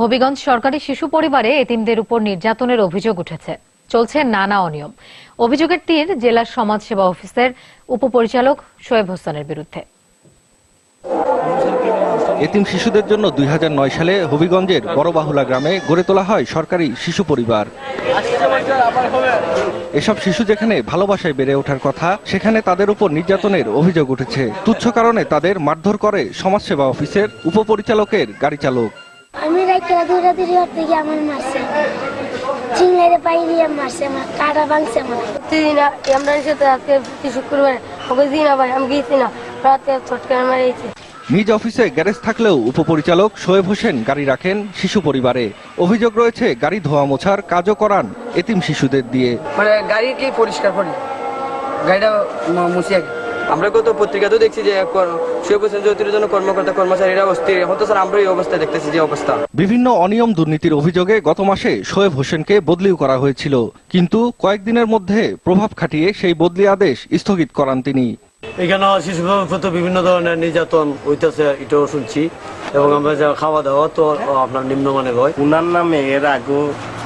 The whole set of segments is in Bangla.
হবিগঞ্জ সরকারি শিশু পরিবারে এতিমদের উপর নির্যাতনের অভিযোগ উঠেছে। চলছে নানা অনিয়ম। অভিযোগের তীর জেলার সমাজসেবা অফিসের উপপরিচালক শোয়েব হোসেনের বিরুদ্ধে। এতিম শিশুদের জন্য দুই নয় সালে হবিগঞ্জের বড়বাহুলা গ্রামে গড়ে তোলা হয় সরকারি শিশু পরিবার। এসব শিশু যেখানে ভালোবাসায় বেড়ে ওঠার কথা, সেখানে তাদের উপর নির্যাতনের অভিযোগ উঠেছে। তুচ্ছ কারণে তাদের মারধর করে সমাজসেবা অফিসের উপপরিচালকের গাড়ি চালক। আমি রাইকেরা দৌড়া দৌড়ি হতে গিয়ে আমার মারছে চিংড়িতে পাই দিয়ে মারছে আমার কাটা ভাঙছে আমার। প্রতিদিন আমরা সাথে আজকে প্রতি শুক্রবার ওকে দিন আবার আমি গেছি না। রাতে ছটকার মারিয়েছি নিজ অফিসে গ্যারেজ থাকলেও উপপরিচালক শোয়েব হোসেন গাড়ি রাখেন শিশু পরিবারে। অভিযোগ রয়েছে গাড়ি ধোয়া মোছার কাজও করান এতিম শিশুদের দিয়ে। মানে গাড়ি কি পরিষ্কার করি? গাড়িটা মুছিয়ে আমরা কত পত্রিকাতেও দেখছি যে শুয়ে অতিরিক্ত কর্মকর্তা কর্মচারীরা অস্থির। এখন তো স্যার আমরা এই অবস্থা দেখতেছি যে অবস্থা। বিভিন্ন অনিয়ম দুর্নীতির অভিযোগে গত মাসে শোয়েব হোসেনকে বদলিও করা হয়েছিল। কিন্তু কয়েকদিনের মধ্যে প্রভাব খাটিয়ে সেই বদলি আদেশ স্থগিত করান তিনি। এখানে প্রতি বিভিন্ন ধরনের নির্যাতন হইতেছে এটাও শুনছি। এবং আমরা যা খাওয়া দাওয়া তো আপনার নিম্নমানের হয় উনার নামে এর আগেও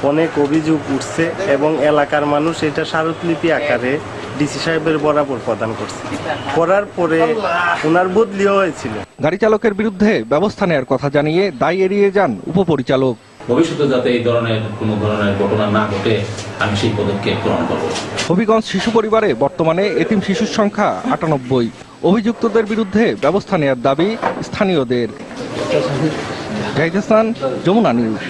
অনেক অভিযোগ উঠছে এবং এলাকার মানুষ এটা স্মারকলিপি আকারে ডিসি সাহেবের বরাবর প্রদান করছে। করার পরে উনার বদলিও হয়েছিল। গাড়ি চালকের বিরুদ্ধে ব্যবস্থা নেওয়ার কথা জানিয়ে দায় এড়িয়ে যান উপপরিচালক। ভবিষ্যতে যাতে এই ধরনের কোনো ধরনের ঘটনা না ঘটে আমি সেই পদক্ষেপ গ্রহণ করব। হবিগঞ্জ শিশু পরিবারে বর্তমানে এতিম শিশুর সংখ্যা আটানব্বই। অভিযুক্তদের বিরুদ্ধে ব্যবস্থা নেওয়ার দাবি স্থানীয়দের। জাহিদ হাসান যমুনা নিউজ।